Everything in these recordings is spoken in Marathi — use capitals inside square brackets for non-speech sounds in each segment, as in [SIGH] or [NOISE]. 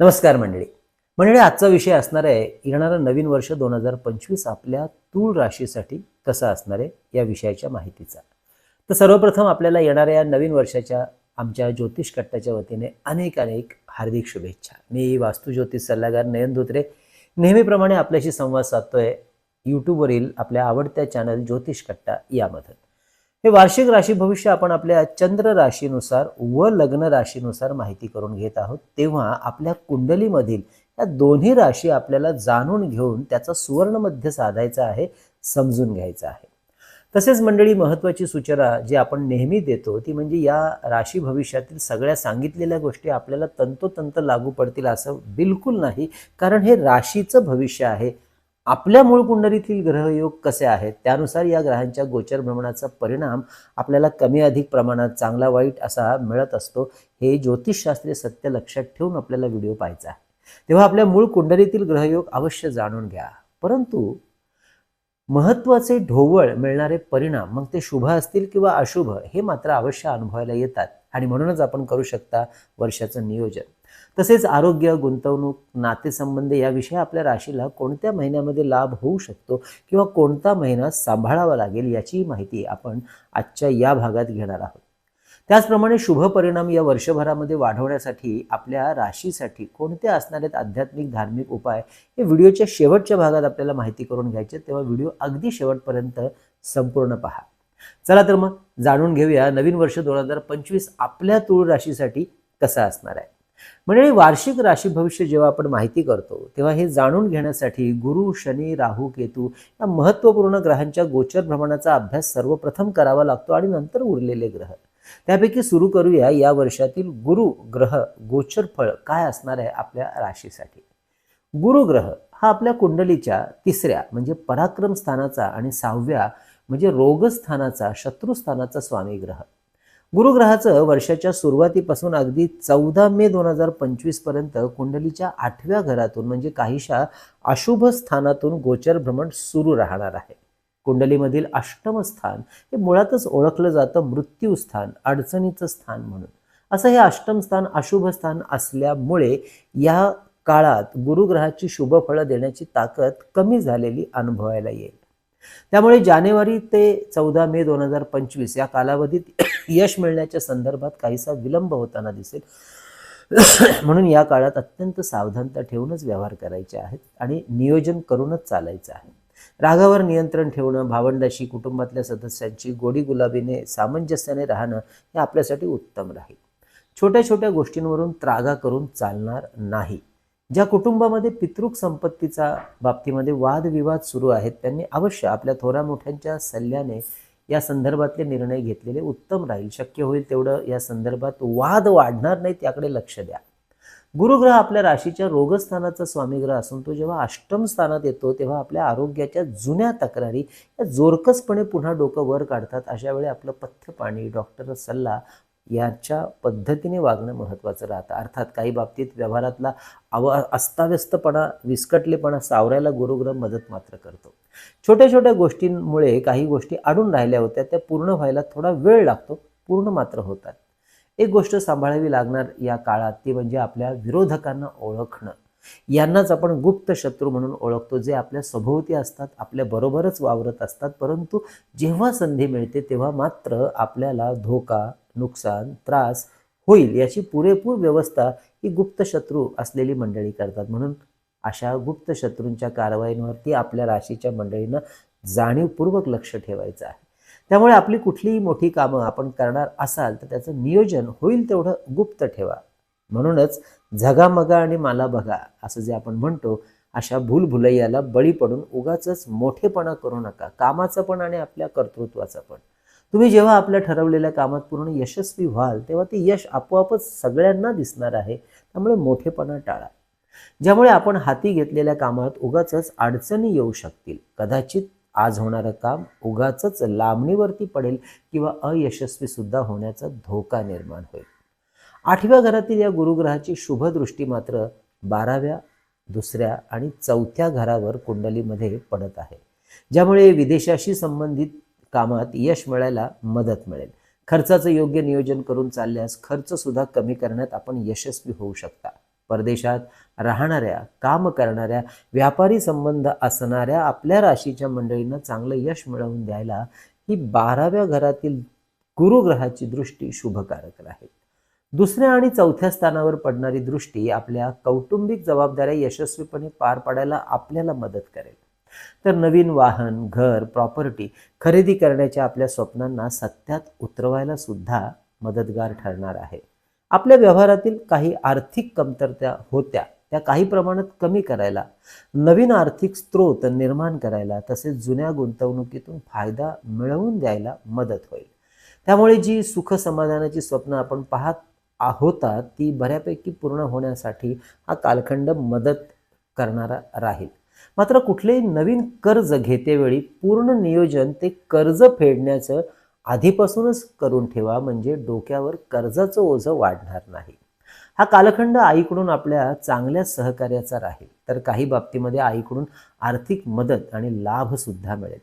नमस्कार मंडळी. मंडळी आजचा विषय असणार आहे येणारं नवीन वर्ष दोन हजार पंचवीस आपल्या तूळ राशीसाठी कसं असणार आहे या विषयाच्या माहितीचा. तर सर्वप्रथम आपल्याला येणाऱ्या नवीन वर्षाच्या आमच्या ज्योतिष कट्टाच्या वतीने अनेक अनेक हार्दिक शुभेच्छा. मी वास्तू ज्योतिष सल्लागार नयन धोत्रे. नेहमीप्रमाणे आपल्याशी संवाद साधतोय. यूट्यूबवरील आपल्या आवडत्या चॅनल ज्योतिष कट्टा यामधून. हे वार्षिक राशी भविष्य आपण आपल्या चंद्र राशीनुसार व लग्न राशीनुसार माहिती करून घेत आहोत. तेव्हा आपल्या कुंडलीमधील या दोन्ही राशी आपल्याला जाणून घेऊन त्याचा सुवर्णमध्य साधायचा आहे समजून घ्यायचा आहे. तसेच मंडळी महत्त्वाची सूचना जी आपण नेहमी देतो ती म्हणजे या राशी भविष्यातील सगळ्या सांगितलेल्या गोष्टी आपल्याला तंतोतंत लागू पडतील असं बिलकुल नाही. कारण हे राशीचं भविष्य आहे. आपल्या मूळ कुंडलीतील ग्रहयोग कसे आहेत त्यानुसार या ग्रहांच्या गोचर भ्रमणाचा परिणाम आपल्याला कमी अधिक प्रमाणात चांगला वाईट असा मिळत असतो हे ज्योतिषशास्त्रीय सत्य लक्षात ठेवून आपल्याला व्हिडिओ पाहायचा आहे. तेव्हा आपल्या मूळ कुंडलीतील ग्रहयोग अवश्य जाणून घ्या. परंतु महत्त्वाचे ढोवळ मिळणारे परिणाम मग ते शुभ असतील किंवा अशुभ हे मात्र अवश्य अनुभवायला येतात. आणि म्हणूनच आपण करू शकता वर्षाचं नियोजन. तसेच आरोग्य गुंतवणूक नातेसंबंध याविषयी आपल्या राशीला कोणत्या महिन्यामध्ये लाभ होऊ शकतो किंवा कोणता महिना सांभाळावा लागेल याची माहिती आपण आजच्या या भागात घेणार आहोत. त्याचप्रमाणे शुभ परिणाम या वर्षभरामध्ये वाढवण्यासाठी आपल्या राशीसाठी कोणते असणारे आध्यात्मिक धार्मिक उपाय हे व्हिडिओच्या शेवटच्या भागात आपल्याला माहिती करून घ्यायचे तेव्हा व्हिडिओ अगदी शेवटपर्यंत संपूर्ण पहा. चला तर मग जाणून घेऊया नवीन वर्ष दोन हजार पंचवीस आपल्या तूळ राशीसाठी कसा असणार आहे. म्हणजे वार्षिक राशी भविष्य जेव्हा आपण माहिती करतो तेव्हा हे जाणून घेण्यासाठी गुरु शनी राहू केतू या महत्त्वपूर्ण ग्रहांच्या गोचर भ्रमणाचा अभ्यास सर्वप्रथम करावा लागतो आणि नंतर उरलेले ग्रह. त्यापैकी सुरू करूया या वर्षातील गुरु ग्रह गोचर फळ काय असणार आहे आपल्या राशीसाठी. गुरु ग्रह हा आपल्या कुंडलीच्या तिसऱ्या म्हणजे पराक्रम स्थानाचा आणि सहाव्या म्हणजे रोगस्थानाचा शत्रुस्थानाचा स्वामी ग्रह. गुरुग्रहाचं वर्षाच्या सुरुवातीपासून अगदी चौदा मे दोन हजार पंचवीसपर्यंत कुंडलीच्या आठव्या घरातून म्हणजे काहीशा अशुभ स्थानातून गोचर भ्रमण सुरू राहणार आहे. कुंडलीमधील अष्टम स्थान हे मुळातच ओळखलं जातं मृत्यूस्थान अडचणीचं स्थान म्हणून. असं हे अष्टम स्थान अशुभ स्थान असल्यामुळे या काळात गुरुग्रहाची शुभफळं देण्याची ताकद कमी झालेली अनुभवायला येईल. त्यामुळे जानेवारी ते चौदा मे दोन हजार पंचवीस या कालावधीत यश मिळण्याच्या संदर्भात काहीसा विलंब होताना दिसेल. म्हणून या काळात अत्यंत सावधानता ठेवूनच व्यवहार करायचे आहेत आणि नियोजन करूनच चालायचं आहे. रागावर नियंत्रण ठेवणं भावंडाशी कुटुंबातल्या सदस्यांची गोडी गुलाबीने सामंजस्याने राहणं हे आपल्यासाठी उत्तम राहील. छोट्या छोट्या गोष्टींवरून त्रागा करून चालणार नाही. ज्या कुटुंबामध्ये पितृक संपत्तीचा बाबतीमध्ये वादविवाद सुरू आहेत त्यांनी अवश्य आपल्या थोरा मोठ्यांच्या सल्ल्याने या संदर्भातले निर्णय घेतलेले उत्तम राहील. शक्य होईल तेवढं या संदर्भात वाद वाढणार नाही त्याकडे लक्ष द्या. गुरुग्रह आपल्या राशीच्या रोगस्थानाचा स्वामीग्रह असून तो जेव्हा अष्टम स्थानात येतो तेव्हा आपल्या आरोग्याच्या जुन्या तक्रारी या जोरकसपणे पुन्हा डोकं वर काढतात. अशा वेळी आपलं पथ्य पाणी डॉक्टर सल्ला याच्या पद्धतीने वागणं महत्त्वाचं राहतं. अर्थात काही बाबतीत व्यवहारातला अव अस्ताव्यस्तपणा विस्कटलेपणा सावरायला गुरुग्रह मदत मात्र करतो. छोट्या छोट्या गोष्टींमुळे काही गोष्टी अडून राहिल्या होत्या त्या पूर्ण व्हायला थोडा वेळ लागतो पूर्ण मात्र होतात. एक गोष्ट सांभाळावी लागणार या काळात ती म्हणजे आपल्या विरोधकांना ओळखणं. यांनाच आपण गुप्त शत्रू म्हणून ओळखतो जे आपल्या सभोवती असतात आपल्या बरोबरच वावरत असतात परंतु जेव्हा संधी मिळते तेव्हा मात्र आपल्याला धोका नुकसान त्रास होईल याची पुरेपूर व्यवस्था ही गुप्त शत्रू असलेली मंडळी करतात. म्हणून अशा गुप्त शत्रूंच्या कारवाईंवरती आपल्या राशीच्या मंडळीनं जाणीवपूर्वक लक्ष ठेवायचं आहे. त्यामुळे आपली कुठलीही मोठी कामं आपण करणार असाल तर त्याचं नियोजन होईल तेवढं गुप्त ठेवा. म्हणूनच झगामगा आणि माला बघा असं जे आपण म्हणतो अशा भूलभुलैयाला बळी पडून उगाच मोठेपणा करू नका. कामाचं पण आणि आपल्या कर्तृत्वाचं पण. तुम्ही जेव्हा आपल्या ठरवलेल्या कामात पूर्ण यशस्वी व्हाल तेव्हा ते यश आपोआपच सगळ्यांना दिसणार आहे. त्यामुळे मोठेपणा टाळा. ज्यामुळे आपण हाती घेतलेल्या कामात उगाच अडचणी येऊ शकतील. कदाचित आज होणारं काम उगाच लांबणीवरती पडेल किंवा अयशस्वी सुद्धा होण्याचा धोका निर्माण होईल. आठव्या घरातील या गुरुग्रहाची शुभदृष्टी मात्र बाराव्या दुसऱ्या आणि चौथ्या घरावर कुंडलीमध्ये पडत आहे. ज्यामुळे विदेशाशी संबंधित कामात यश मिळायला मदत मिळेल. खर्चाचं योग्य नियोजन करून चालल्यास खर्च सुद्धा कमी करण्यात आपण यशस्वी होऊ शकता. परदेशात राहणाऱ्या काम करणाऱ्या व्यापारी संबंध असणाऱ्या आपल्या राशीच्या मंडळींना चांगलं यश मिळवून द्यायला ही बाराव्या घरातील गुरुग्रहाची दृष्टी शुभकारक राहील दुसऱ्या आणि चौथ्या स्थानावर पडणारी दृष्टी आपल्या कौटुंबिक जबाबदाऱ्या यशस्वीपणे पार पाडायला आपल्याला मदत करेल. तर नवीन वाहन घर प्रॉपर्टी खरेदी करण्याच्या आपल्या स्वप्नांना सत्यात उतरवायला सुद्धा मदतगार ठरणार आहे. आपल्या व्यवहारातील काही आर्थिक कमतरत्या होत्या त्या काही प्रमाणात कमी करायला नवीन आर्थिक स्रोत निर्माण करायला तसेच जुन्या गुंतवणुकीतून फायदा मिळवून द्यायला मदत होईल. त्यामुळे जी सुख समाधानाची स्वप्न आपण पाहत होता ती बऱ्यापैकी पूर्ण होण्यासाठी हा कालखंड मदत करणारा राहील. मात्र कुठलेही नवीन कर्ज घेतेवेळी पूर्ण नियोजन ते कर्ज फेडण्याचं आधीपासूनच करून ठेवा म्हणजे डोक्यावर कर्जाचं ओझं वाढणार नाही. हा कालखंड आईकडून आपल्या चांगल्या सहकार्याचा राहील तर काही बाबतीमध्ये आईकडून आर्थिक मदत आणि लाभ सुद्धा मिळेल.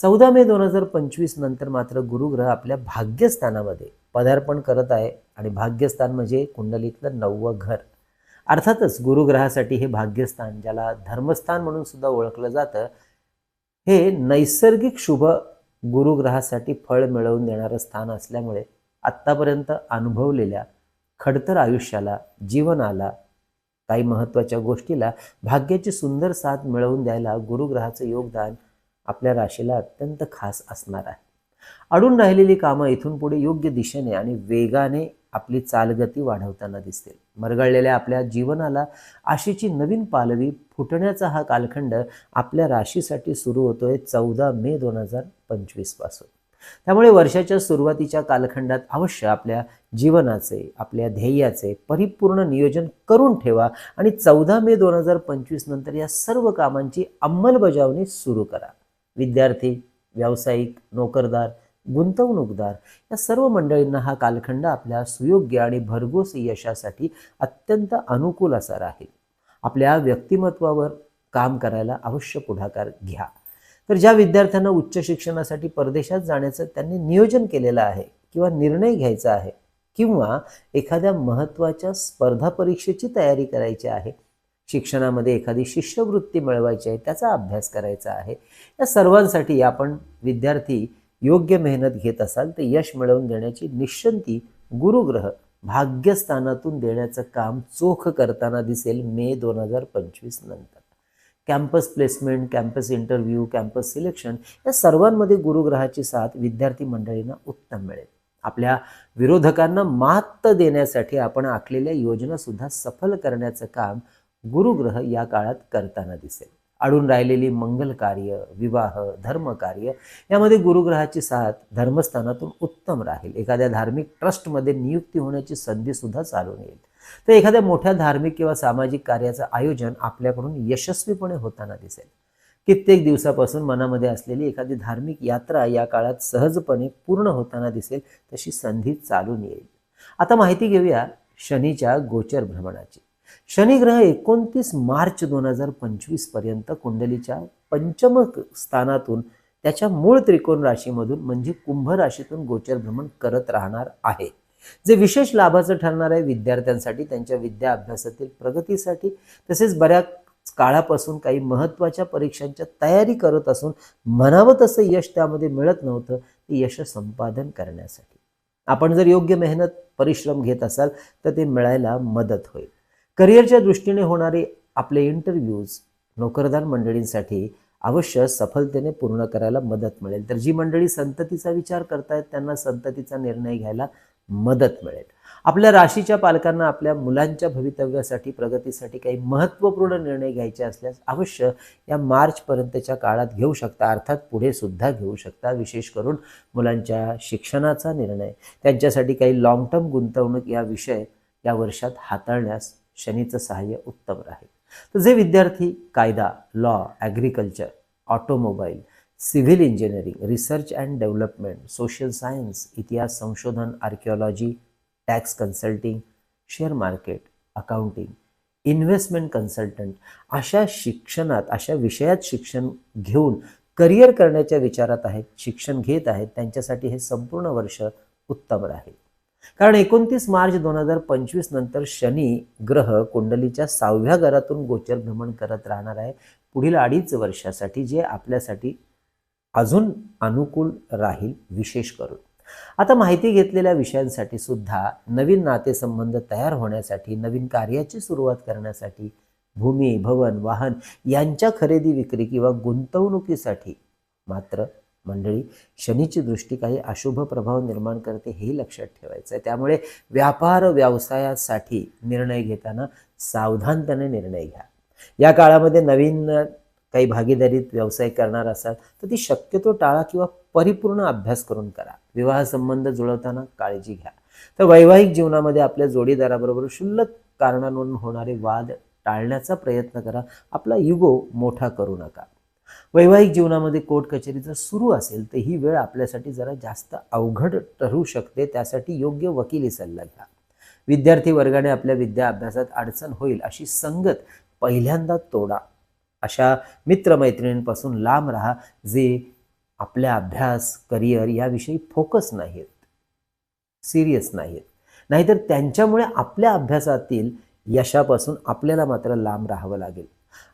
चौदा मे दोन हजार पंचवीस नंतर मात्र गुरुग्रह आपल्या भाग्यस्थानामध्ये पदार्पण करत आहे आणि भाग्यस्थान म्हणजे कुंडलीतलं नववं घर. अर्थातच गुरुग्रहासाठी हे भाग्यस्थान ज्याला धर्मस्थान म्हणून सुद्धा ओळखलं जातं हे नैसर्गिक शुभ गुरुग्रहासाठी फळ मिळवून देणारं स्थान असल्यामुळे आत्तापर्यंत अनुभवलेल्या खडतर आयुष्याला जीवनाला काही महत्त्वाच्या गोष्टीला भाग्याची सुंदर साथ मिळवून द्यायला गुरुग्रहाचं योगदान आपल्या राशीला अत्यंत खास असणार आहे. अडून राहिलेली कामं इथून पुढे योग्य दिशेने आणि वेगाने आपली चालगती वाढवताना दिसतील. मरगळलेल्या आपल्या जीवनाला आशेची नवीन पालवी फुटण्याचा हा कालखंड आपल्या राशीसाठी सुरू होतोय चौदा मे दोन हजार पंचवीसपासून. त्यामुळे वर्षाच्या सुरुवातीच्या कालखंडात अवश्य आपल्या जीवनाचे आपल्या ध्येयाचे परिपूर्ण नियोजन करून ठेवा आणि चौदा मे दोन हजार पंचवीस नंतर या सर्व कामांची अंमलबजावणी सुरू करा. विद्यार्थी व्यावसायिक नोकरदार गुंतवणूकदार या सर्व मंडळींना हा कालखंड आपल्या सुयोग्य आणि भरघोस यशासाठी अत्यंत अनुकूल असा राहील. आपल्या व्यक्तिमत्वावर काम करायला अवश्य पुढाकार घ्या. तर ज्या विद्यार्थ्यांना उच्च शिक्षणासाठी परदेशात जाण्याचं त्यांनी नियोजन केलेलं आहे किंवा निर्णय घ्यायचा आहे किंवा एखाद्या महत्त्वाच्या स्पर्धा परीक्षेची तयारी करायची आहे शिक्षणामध्ये एखादी शिष्यवृत्ती मिळवायची आहे त्याचा अभ्यास करायचा आहे. या सर्वांसाठी आपण विद्यार्थी योग्य मेहनत घेत असाल तर यश मिळवून देण्याची निश्चंती गुरुग्रह भाग्यस्थानातून देण्याचं काम चोख करताना दिसेल मे दोन हजार पंचवीस नंतर. Campus placement campus interview campus selection या सर्वांमध्ये गुरुग्रहाची साथ विद्यार्थी मंडळींना उत्तम मिळेल. आपल्या विरोधकांना मात देण्यासाठी आपण आखलेल्या योजनासुद्धा सफल करण्याचं काम गुरुग्रह या काळात करताना दिसेल. अडून राहिलेली मंगल कार्य विवाह धर्मकार्य यामध्ये गुरुग्रहाची साथ धर्मस्थानातून उत्तम राहील. एखाद्या धार्मिक ट्रस्टमध्ये नियुक्ती होण्याची संधी सुद्धा चालून येईल. तर एखाद्या मोठ्या धार्मिक किंवा सामाजिक कार्याचं आयोजन आपल्याकडून यशस्वीपणे होताना दिसेल. कित्येक दिवसापासून मनामध्ये असलेली एखादी धार्मिक यात्रा या काळात सहजपणे पूर्ण होताना दिसेल तशी संधी चालून येईल. आता माहिती घेऊया शनीच्या गोचर भ्रमणाची. शनिग्रह एकोणतीस मार्च दोन हजार पंचवीसपर्यंत कुंडलीच्या पंचम स्थानातून त्याच्या मूळ त्रिकोण राशीमधून म्हणजे कुंभ राशीतून गोचर भ्रमण करत राहणार आहे. जे विशेष लाभाचं ठरणार आहे विद्यार्थ्यांसाठी त्यांच्या विद्या अभ्यासातील प्रगतीसाठी तसेच बऱ्याच काळापासून काही महत्त्वाच्या परीक्षांच्या तयारी करत असून म्हणावं तसं यश त्यामध्ये मिळत नव्हतं ते यश संपादन करण्यासाठी. आपण जर योग्य मेहनत परिश्रम घेत असाल तर ते मिळायला मदत होईल. करिअरच्या दृष्टीने होणारे आपले इंटरव्ह्यूज नोकरदार मंडळींसाठी अवश्य सफलतेने पूर्ण करायला मदत मिळेल. तर जी मंडळी संततीचा विचार करतायत त्यांना संततीचा निर्णय घ्यायला मदत मिळेल. आपल्या राशीच्या पालकांना आपल्या मुलांच्या भवितव्यासाठी प्रगतीसाठी काही महत्त्वपूर्ण निर्णय घ्यायचे असल्यास अवश्य या मार्चपर्यंतच्या काळात घेऊ शकता. अर्थात पुढे सुद्धा घेऊ शकता. विशेष करून मुलांच्या शिक्षणाचा निर्णय त्यांच्यासाठी काही लाँग टर्म गुंतवणूक या विषय या वर्षात हाताळण्यास शनीचं सहाय्य उत्तम राहील. तर जे विद्यार्थी कायदा law agriculture automobile civil engineering research and development social science इतिहास संशोधन archaeology tax consulting share market accounting investment consultant अशा शिक्षणात अशा विषयात शिक्षण घेऊन करिअर करण्याच्या विचारात आहेत शिक्षण घेत आहेत त्यांच्यासाठी हे संपूर्ण वर्ष उत्तम राहील. कारण एकोणतीस मार्च दोन हजार पंचवीस नंतर शनी ग्रह कुंडलीच्या सहाव्या घरातून गोचर भ्रमण करत राहणार आहे. पुढील अडीच वर्षासाठी जे आपल्यासाठी अजून अनुकूल राहील विशेष करून. आता माहिती घेतलेल्या विषयांसाठी सुद्धा नवीन नातेसंबंध तयार होण्यासाठी नवीन कार्याची सुरुवात करण्यासाठी भूमी भवन वाहन यांच्या खरेदी विक्री किंवा गुंतवणुकीसाठी मात्र मंडळी शनीची दृष्टी काही अशुभ प्रभाव निर्माण करते हेही लक्षात ठेवायचं आहे त्यामुळे व्यापार व्यवसायासाठी निर्णय घेताना सावधानतेने निर्णय घ्या. या काळामध्ये नवीन काही भागीदारीत व्यवसाय करणार असाल तर ती शक्यतो टाळा किंवा परिपूर्ण अभ्यास करून करा. विवाह संबंध जुळवताना काळजी घ्या. तर वैवाहिक जीवनामध्ये आपल्या जोडीदाराबरोबर क्षुल्लक कारणांवरून होणारे वाद टाळण्याचा प्रयत्न करा. आपला युगो मोठा करू नका. वैवाहिक जीवनामध्ये कोर्ट कचेरी जर सुरू असेल तर ही वेळ आपल्यासाठी जरा जास्त अवघड ठरू शकते. त्यासाठी योग्य वकिली सल्ला घ्या. विद्यार्थी वर्गाने आपल्या विद्या अभ्यासात अडचण होईल अशी संगत पहिल्यांदा तोडा. अशा मित्रमैत्रिणींपासून लांब राहा जे आपल्या अभ्यास करिअर याविषयी फोकस नाहीत सिरियस नाहीत नाहीतर त्यांच्यामुळे आपल्या अभ्यासातील यशापासून आपल्याला मात्र लांब राहावं लागेल.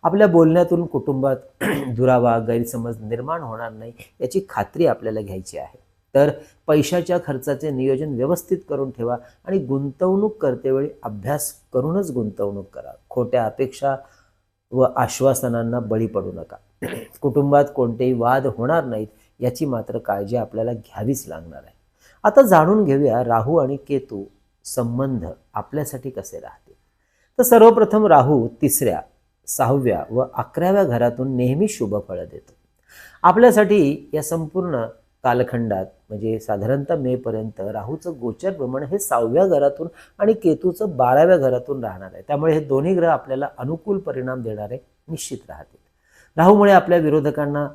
आपल्या बोलण्यातून कुटुंबात [CLEARS THROAT] दुरावा गैरसमज निर्माण होणार नाही याची खात्री आपल्याला घ्यायची आहे. तर पैशाच्या खर्चाचे नियोजन व्यवस्थित करून ठेवा आणि गुंतवणूक करतेवेळी अभ्यास करूनच गुंतवणूक करा. खोट्या अपेक्षा व आश्वासनांना बळी पडू नका. [CLEARS THROAT] कुटुंबात कोणतेही वाद होणार नाहीत याची मात्र काळजी आपल्याला घ्यावीच लागणार आहे. आता जाणून घेऊया राहू आणि केतू संबंध आपल्यासाठी कसे राहते तर सर्वप्रथम राहू तिसऱ्या. सहाव्या व अकराव्या घरातून नेहमी शुभफळं देतो. आपल्यासाठी या संपूर्ण कालखंडात म्हणजे साधारणतः मेपर्यंत राहूचं गोचर भ्रमण हे सहाव्या घरातून आणि केतूचं बाराव्या घरातून राहणार आहे. त्यामुळे हे दोन्ही ग्रह आपल्याला अनुकूल परिणाम देणारे निश्चित राहतील. राहूमुळे आपल्या विरोधकांना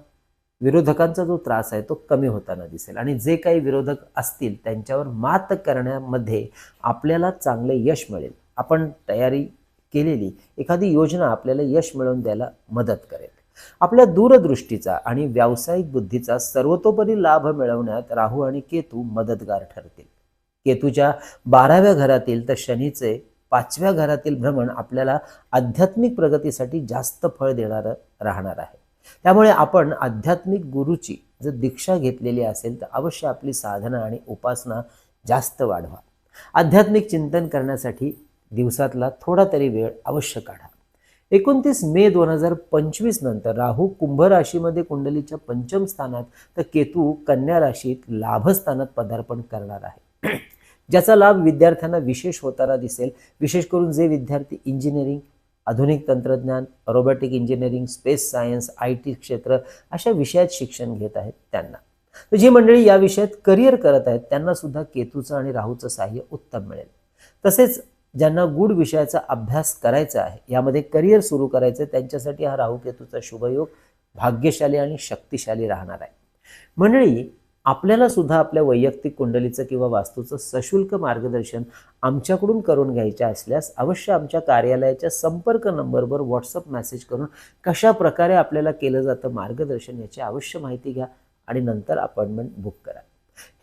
विरोधकांचा जो त्रास आहे तो कमी होताना दिसेल. आणि जे काही विरोधक असतील त्यांच्यावर मात करण्यामध्ये आपल्याला चांगले यश मिळेल. आपण तयारी केलेली एखादी योजना आपल्याला यश मिळवून द्यायला मदत करेल. आपल्या दूरदृष्टीचा आणि व्यावसायिक बुद्धीचा सर्वतोपरी लाभ मिळवण्यात राहू आणि केतू मदतगार ठरतील. केतूच्या बाराव्या घरातील तर शनीचे पाचव्या घरातील भ्रमण आपल्याला आध्यात्मिक प्रगतीसाठी जास्त फळ देणारं राहणार आहे. त्यामुळे आपण आध्यात्मिक गुरुची जर दीक्षा घेतलेली असेल तर अवश्य आपली साधना आणि उपासना जास्त वाढवा. आध्यात्मिक चिंतन करण्यासाठी दिवसातला थोडा तरी वेळ अवश्य काढा. एकोणतीस मे दोन हजार पंचवीस नंतर राहू कुंभ राशीमध्ये कुंडलीच्या पंचम स्थानात तर केतू कन्या राशीत लाभस्थानात पदार्पण करणार आहे. ज्याचा लाभ विद्यार्थ्यांना विशेष होताना दिसेल. विशेष करून जे विद्यार्थी इंजिनिअरिंग आधुनिक तंत्रज्ञान robotic engineering space science I T क्षेत्र अशा विषयात शिक्षण घेत आहेत त्यांना. तर जी मंडळी या विषयात करिअर करत आहेत त्यांना सुद्धा केतूचं आणि राहूचं साह्य उत्तम मिळेल. तसेच ज्यांना गुढ विषयाचा अभ्यास करायचा आहे यामध्ये करिअर सुरू करायचं आहे त्यांच्यासाठी हा राहुकेतूचा शुभयोग भाग्यशाली आणि शक्तिशाली राहणार आहे. मंडळी आपल्याला सुद्धा आपल्या वैयक्तिक कुंडलीचं किंवा वास्तूचं सशुल्क मार्गदर्शन आमच्याकडून करून घ्यायचे असल्यास अवश्य आमच्या कार्यालयाच्या संपर्क नंबरवर व्हॉट्सअप मेसेज करून कशा प्रकारे आपल्याला केलं जातं मार्गदर्शन याची अवश्य माहिती घ्या आणि नंतर अपॉइंटमेंट बुक करा.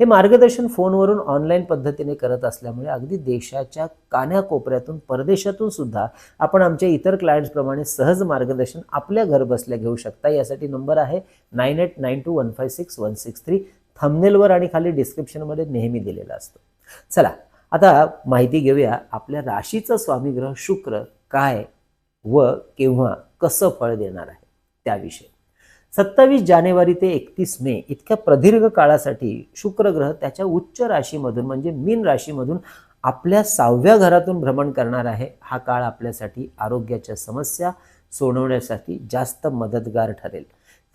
हे मार्गदर्शन फोनवरून ऑनलाईन पद्धतीने करत असल्यामुळे अगदी देशाच्या कान्याकोपऱ्यातून परदेशातून सुद्धा आपण आमच्या इतर क्लायंट्सप्रमाणे सहज मार्गदर्शन आपल्या घर बसल्या घेऊ शकता. यासाठी नंबर आहे nine eight nine two one five six one six three. थंबनेलवर आणि खाली डिस्क्रिप्शनमध्ये नेहमी दिलेला असतो. चला आता माहिती घेऊया आपल्या राशीचा स्वामीग्रह शुक्र काय व केव्हा कसं फळ देणार आहे त्याविषयी. सत्तावीस जानेवारी ते एकतीस मे इतक्या प्रदीर्घ काळासाठी शुक्रग्रह त्याच्या उच्च राशीमधून म्हणजे मीन राशीमधून आपल्या सहाव्या घरातून भ्रमण करणार आहे. हा काळ आपल्यासाठी आरोग्याच्या समस्या सोडवण्यासाठी जास्त मदतगार ठरेल.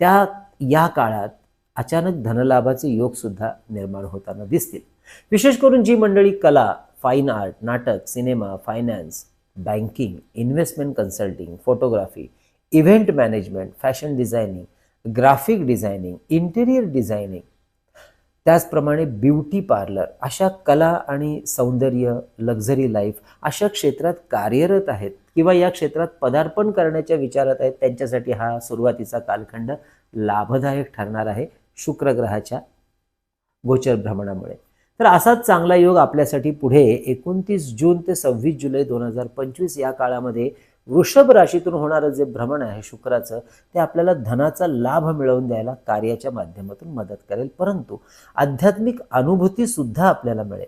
त्या या काळात अचानक धनलाभाचे योगसुद्धा निर्माण होताना दिसतील. विशेष करून जी मंडळी कला फाईन आर्ट नाटक cinema finance banking investment consulting photography event management fashion designing graphic designing interior designing त्याचप्रमाणे ब्युटी पार्लर अशा कला आणि सौंदर्य लक्झरी लाईफ अशा क्षेत्रात कार्यरत आहेत किंवा या क्षेत्रात पदार्पण करण्याच्या विचारात आहेत त्यांच्यासाठी हा सुरुवातीचा कालखंड लाभदायक ठरणार आहे शुक्रग्रहाच्या गोचर भ्रमणामुळे. तर असाच चांगला योग आपल्यासाठी पुढे एकोणतीस जून ते सव्वीस जुलै दोन हजार पंचवीस या काळामध्ये वृषभ राशीतून होणारं जे भ्रमण आहे शुक्राचं ते आपल्याला धनाचा लाभ मिळवून द्यायला कार्याच्या माध्यमातून मदत करेल. परंतु आध्यात्मिक अनुभूतीसुद्धा आपल्याला मिळेल.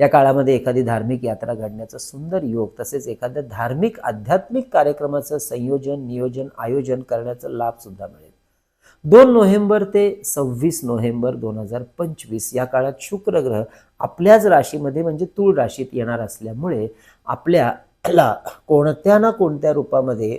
या काळामध्ये एखादी धार्मिक यात्रा घडण्याचा सुंदर योग तसेच एखाद्या धार्मिक आध्यात्मिक कार्यक्रमाचं संयोजन नियोजन आयोजन करण्याचा लाभ सुद्धा मिळेल. दोन नोव्हेंबर ते सव्वीस नोव्हेंबर दोन हजार पंचवीस या काळात शुक्र ग्रह आपल्याच राशीमध्ये म्हणजे तूळ राशीत येणार असल्यामुळे आपल्या ला कोणत्या ना कोणत्या रूपामध्ये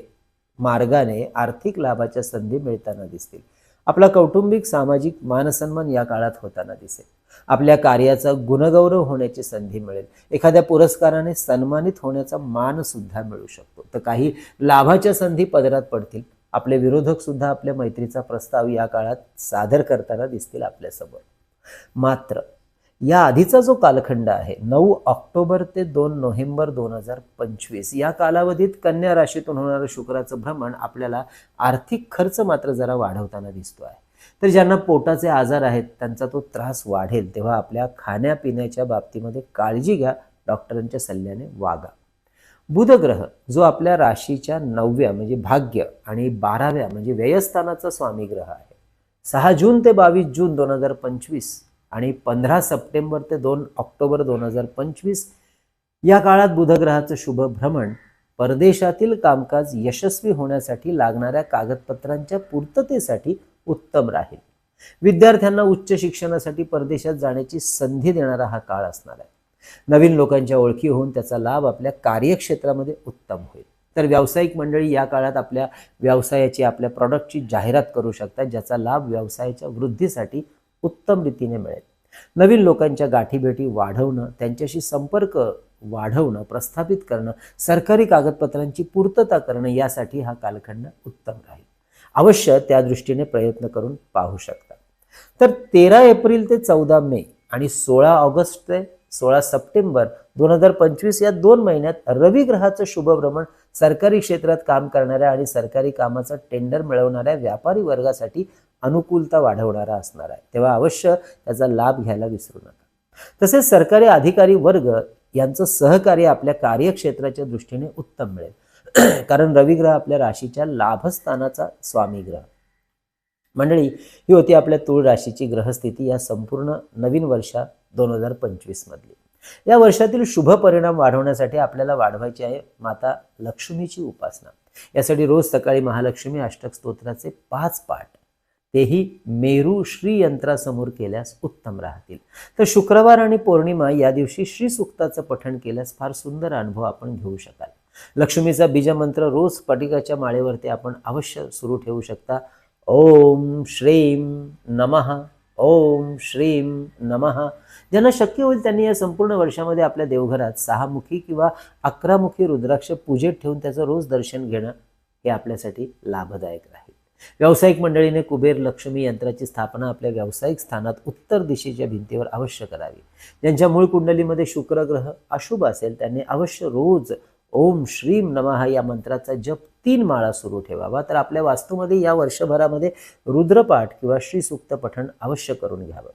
मार्गाने आर्थिक लाभाच्या संधी मिळताना दिसतील? आपला कौटुंबिक सामाजिक मानसन्मान या काळात होताना दिसेल. आपल्या कार्याचा गुणगौरव होण्याची संधी मिळेल. एखाद्या पुरस्काराने सन्मानित होण्याचा मान सुद्धा मिळू शकतो. तर काही लाभाच्या संधी पदरात पडतील. आपले विरोधक सुद्धा आपल्या मैत्रीचा प्रस्ताव या काळात सादर करताना दिसतील आपल्यासमोर. मात्र या आधीचा जो कालखंड आहे नऊ ऑक्टोबर ते दोन नोव्हेंबर दोन हजार पंचवीस या कालावधीत कन्या राशीतून होणारं शुक्राचं भ्रमण आपल्याला आर्थिक खर्च मात्र जरा वाढवताना दिसतो आहे. तर ज्यांना पोटाचे आजार आहेत त्यांचा तो त्रास वाढेल तेव्हा आपल्या खाण्यापिण्याच्या बाबतीमध्ये काळजी घ्या डॉक्टरांच्या सल्ल्याने वागा. बुधग्रह जो आपल्या राशीच्या नवव्या म्हणजे भाग्य आणि बाराव्या म्हणजे व्ययस्थानाचा स्वामी ग्रह आहे. सहा जून ते बावीस जून दोन हजार पंचवीस आणि पंधरा सप्टेंबर ते दोन ऑक्टोबर दोन हजार पंचवीस या काळात बुधग्रहाचं शुभ भ्रमण परदेशातील कामकाज यशस्वी होण्यासाठी लागणाऱ्या कागदपत्रांच्या पूर्ततेसाठी उत्तम राहील. विद्यार्थ्यांना उच्च शिक्षणासाठी परदेशात जाण्याची संधी देणारा हा काळ असणार आहे. नवीन लोकांच्या ओळखी होऊन त्याचा लाभ आपल्या कार्यक्षेत्रामध्ये उत्तम होईल. तर व्यावसायिक मंडळी या काळात आपल्या व्यवसायाची आपल्या प्रॉडक्टची जाहिरात करू शकतात ज्याचा लाभ व्यवसायाच्या वृद्धीसाठी उत्तम रीतीने मिळेल. नवीन लोकांच्या गाठीभेटी वाढवणं त्यांच्याशी संपर्क वाढवणं प्रस्थापित करणं सरकारी कागदपत्रांची पूर्तता करणं यासाठी हा कालखंड उत्तम राहील. अवश्य त्या दृष्टीने प्रयत्न करून पाहू शकता. तर तेरा एप्रिल ते चौदा मे आणि सोळा ऑगस्ट ते सोळा सप्टेंबर दोन हजार पंचवीस या दोन महिन्यात रवी ग्रहाचं शुभभ्रमण सरकारी क्षेत्रात काम करणाऱ्या आणि सरकारी कामाचा टेंडर मिळवणाऱ्या व्यापारी वर्गासाठी अनुकूलता वाढवणारा असणार आहे. तेव्हा अवश्य त्याचा लाभ घ्यायला विसरू नका. तसेच सरकारी अधिकारी वर्ग यांचं सहकार्य आपल्या कार्यक्षेत्राच्या दृष्टीने उत्तम मिळेल. [CLEARS THROAT] कारण रविग्रह आपल्या राशीच्या लाभस्थानाचा स्वामी ग्रह मंडळी ही होती आपल्या तूळ राशीची ग्रहस्थिती या संपूर्ण नवीन वर्षा दोन हजार पंचवीस मधली. या वर्षातील शुभ परिणाम वाढवण्यासाठी आपल्याला वाढवायची आहे माता लक्ष्मीची उपासना. यासाठी रोज सकाळी महालक्ष्मी अष्टक स्तोत्राचे पाच पाठ तेही मेरू श्री यंत्रासमोर केल्यास उत्तम राहतील. तर शुक्रवार आणि पौर्णिमा या दिवशी श्री सुक्ताचं पठण केल्यास फार सुंदर अनुभव आपण घेऊ शकाल. लक्ष्मीचा बीजमंत्र रोज स्फटिकाच्या माळेवरती आपण अवश्य सुरू ठेवू शकता. ओम श्रीम नमः ओम श्रीम नमः. ज्यांना शक्य होईल त्यांनी या संपूर्ण वर्षामध्ये आपल्या देवघरात सहामुखी किंवा अकरामुखी रुद्राक्ष पूजेत ठेवून त्याचं रोज दर्शन घेणं हे आपल्यासाठी लाभदायक राहील. व्यावसायिक मंडळीने कुबेर लक्ष्मी यंत्राची स्थापना आपल्या व्यावसायिक स्थानात उत्तर दिशेच्या भिंतीवर अवश्य करावी. ज्यांच्या मूळ कुंडलीमध्ये शुक्र ग्रह अशुभ असेल त्यांनी अवश्य रोज ओम श्रीम नमः या मंत्राचा जप तीन माळा सुरू ठेवावा. तर आपल्या वास्तूमध्ये या वर्षभरामध्ये रुद्रपाठ किंवा श्रीसूक्त पठण अवश्य करून घ्यावं.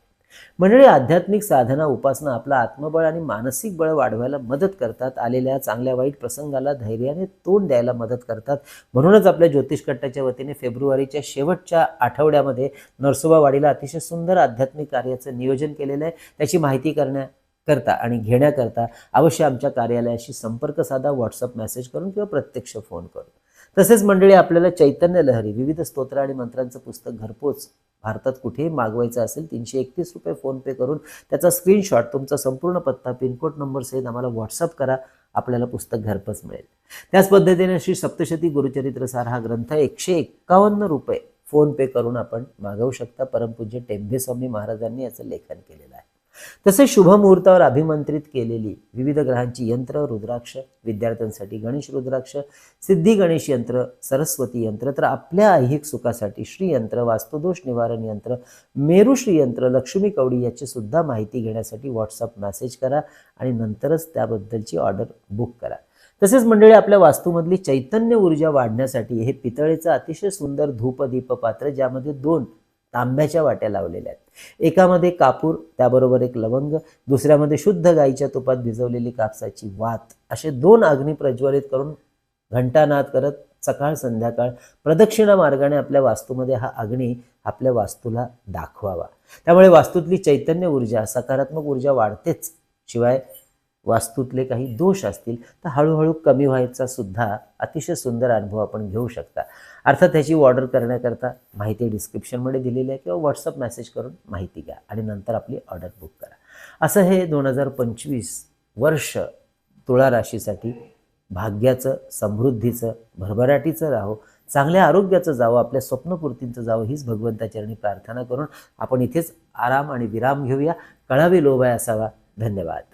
मंडळी आध्यात्मिक साधना उपासना आपला आत्मबळ आणि मानसिक बळ वाढवायला मदत करतात. आलेल्या चांगल्या वाईट प्रसंगाला धैर्याने तोंड द्यायला मदत करतात. म्हणूनच आपल्या ज्योतिष कट्टाच्या वतीने फेब्रुवारीच्या शेवटच्या आठवड्यामध्ये नरसोबावाडीला अतिशय सुंदर आध्यात्मिक कार्याचं नियोजन केलेलं आहे. त्याची माहिती करण्या करता आणि घेण्याकरता अवश्य आमच्या कार्यालयाशी संपर्क साधा व्हॉट्सअप मेसेज करून किंवा प्रत्यक्ष फोन करून. तसेच मंडळी आपल्याला चैतन्य लहरी विविध स्तोत्र आणि मंत्रांचं पुस्तक घरपोच भारतात कुठेही मागवायचं असेल तीनशे एकतीस रुपये फोनपे करून त्याचा स्क्रीनशॉट तुमचा संपूर्ण पत्ता पिनकोड नंबर सहित आम्हाला व्हॉट्सअप करा आपल्याला पुस्तक घरपोच मिळेल. त्याच पद्धतीने श्री सप्तशती गुरुचरित्रसार हा ग्रंथ एकशे एक्कावन्न रुपये फोनपे करून आपण मागवू शकता. परमपूज्य टेंभे स्वामी महाराजांनी याचं लेखन केलेलं आहे. तसेच शुभमुहूर्तावर अभिमंत्रित केलेली विविध ग्रहांची यंत्र रुद्राक्ष विद्यार्थ्यांसाठी गणेश रुद्राक्ष सिद्धी गणेश यंत्र सरस्वती यंत्र तर आपल्या ऐहिक सुखासाठी श्रीयंत्र वास्तुदोष निवारण यंत्र मेरू यंत्र लक्ष्मी कवडी याची सुद्धा माहिती घेण्यासाठी व्हॉट्सअप मेसेज करा आणि नंतरच त्याबद्दलची ऑर्डर बुक करा. तसेच मंडळी आपल्या वास्तूमधली चैतन्य ऊर्जा वाढण्यासाठी हे पितळेचं अतिशय सुंदर धूपदीप पात्र ज्यामध्ये दोन तांब्याच्या वाट्या लावलेल्या आहेत. एकामध्ये कापूर त्याबरोबर एक लवंग दुसऱ्यामध्ये शुद्ध गाईच्या तुपात भिजवलेली कापसाची वात असे दोन अग्नी प्रज्वलित करून घंटानाद करत सकाळ संध्याकाळ प्रदक्षिणा मार्गाने आपल्या वास्तूमध्ये हा अग्नी आपल्या वास्तूला दाखवावा. त्यामुळे वास्तूतली चैतन्य ऊर्जा सकारात्मक ऊर्जा वाढतेच. शिवाय वास्तूतले काही दोष असतील तर हळूहळू कमी व्हायचा सुद्धा अतिशय सुंदर अनुभव आपण घेऊ शकता. अर्थात त्याची ऑर्डर करण्याकरता माहिती डिस्क्रिप्शनमध्ये दिलेली आहे किंवा व्हॉट्सअप मेसेज करून माहिती घ्या आणि नंतर आपली ऑर्डर बुक करा. असं हे दोन हजार पंचवीस वर्ष तुळा राशीसाठी भाग्याचं समृद्धीचं भरभराटीचं राहो. चांगल्या आरोग्याचं जावं आपल्या स्वप्नपूर्तींचं जावं हीच भगवंताचरणी प्रार्थना करून आपण इथेच आराम आणि विराम घेऊया. कळावे लोभाय असावा. धन्यवाद.